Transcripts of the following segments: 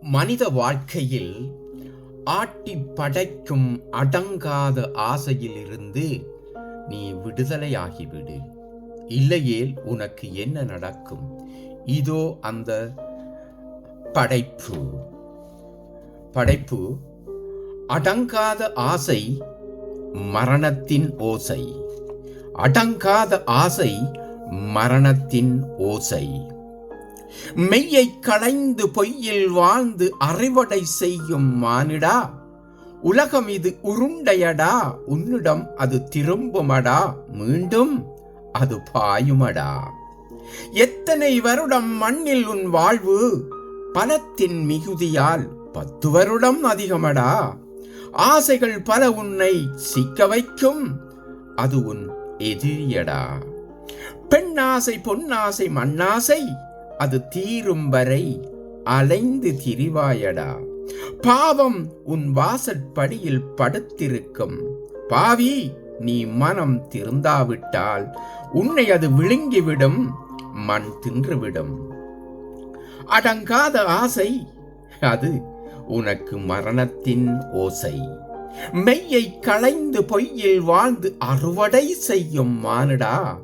மனித வாழ்க்கையில் ஆட்டி படைக்கும் அடங்காத ஆசையிலிருந்து நீ விடுதலையாகிவிடு. இல்லையேல் உனக்கு என்ன நடக்கும்? இதோ அந்த படைப்பு. படைப்பு அடங்காத ஆசை மரணத்தின் ஓசை. அடங்காத ஆசை மரணத்தின் ஓசை. மெய்யை களைந்து பொய்யில் வாழ்ந்து அறிவடை செய்யும் மானிடா. உலகம் இது உருண்டையடா. உன்னிடம் அது திரும்புமடா. மீண்டும் அது பாயுமடா. எத்தனை வருடம் மண்ணில் உன் வாழ்வு? பலத்தின் மிகுதியால் பத்து வருடம் அதிகமடா. ஆசைகள் பல உன்னை சிக்க வைக்கும். அது உன் எதிரியடா. பெண்ணாசை பொன்னாசை மண்ணாசை அது தீரும் வரை அலைந்து திரிவாயடா. பாவம் உன் வாசற்படியில் படுத்திருக்கும். பாவி நீ மனம் திருந்தாவிட்டால் உன்னை அது விழுங்கிவிடும் மண் தின்றுவிடும். அடங்காத ஆசை அது உனக்கு மரணத்தின் ஓசை. மெய்யை களைந்து பொய்யில் வாழ்ந்து அறுவடை செய்யும் மானுடா.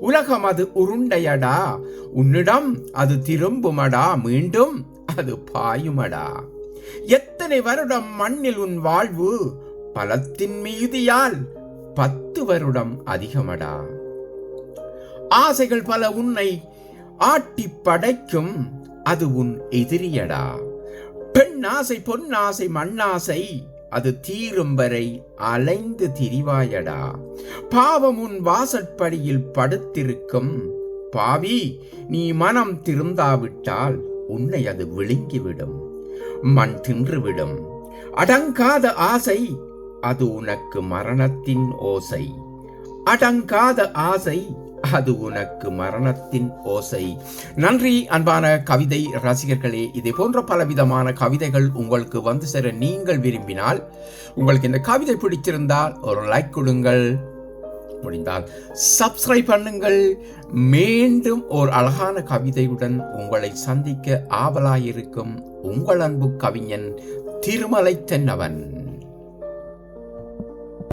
உலகம் அது உருண்டையடா. உன்னிடம் அது திரும்புமடா மீண்டும் அது பாயுமடா. எத்தனை வருடம் மண்ணில் உன் வாழ்வு? பலத்தின் மீதியால் பத்து வருடம் அதிகமடா. ஆசைகள் பல உன்னை ஆட்டி படைக்கும் அது உன் எதிரியடா. பெண் ஆசை பொன்னாசை மண்ணாசை அது தீரும் வரை அலைந்து திரிவாயடா. பாவம் உன் வாசற்படியில் படுத்திருக்கும். பாவி நீ மனம் திருந்தாவிட்டால் உன்னை அது விழுங்கிவிடும். மண் தின்றுவிடும். அடங்காத ஆசை அது உனக்கு மரணத்தின் ஓசை. அடங்காத ஆசை அது உனக்கு மரணத்தின் ஓசை. நன்றி அன்பான கவிதை ரசிகர்களே. இதே போன்ற பலவிதமான கவிதைகள் உங்களுக்கு வந்து சேர நீங்கள் விரும்பினால் உங்களுக்கு இந்த கவிதை பிடிச்சிருந்தால் ஒரு லைக் கொடுங்கள். முடிந்தால் சப்ஸ்கிரைப் பண்ணுங்கள். மீண்டும் ஒரு அழகான கவிதையுடன் உங்களை சந்திக்க ஆவலாயிருக்கும் உங்கள் அன்பு கவிஞன் திருமலை தென்னவன்.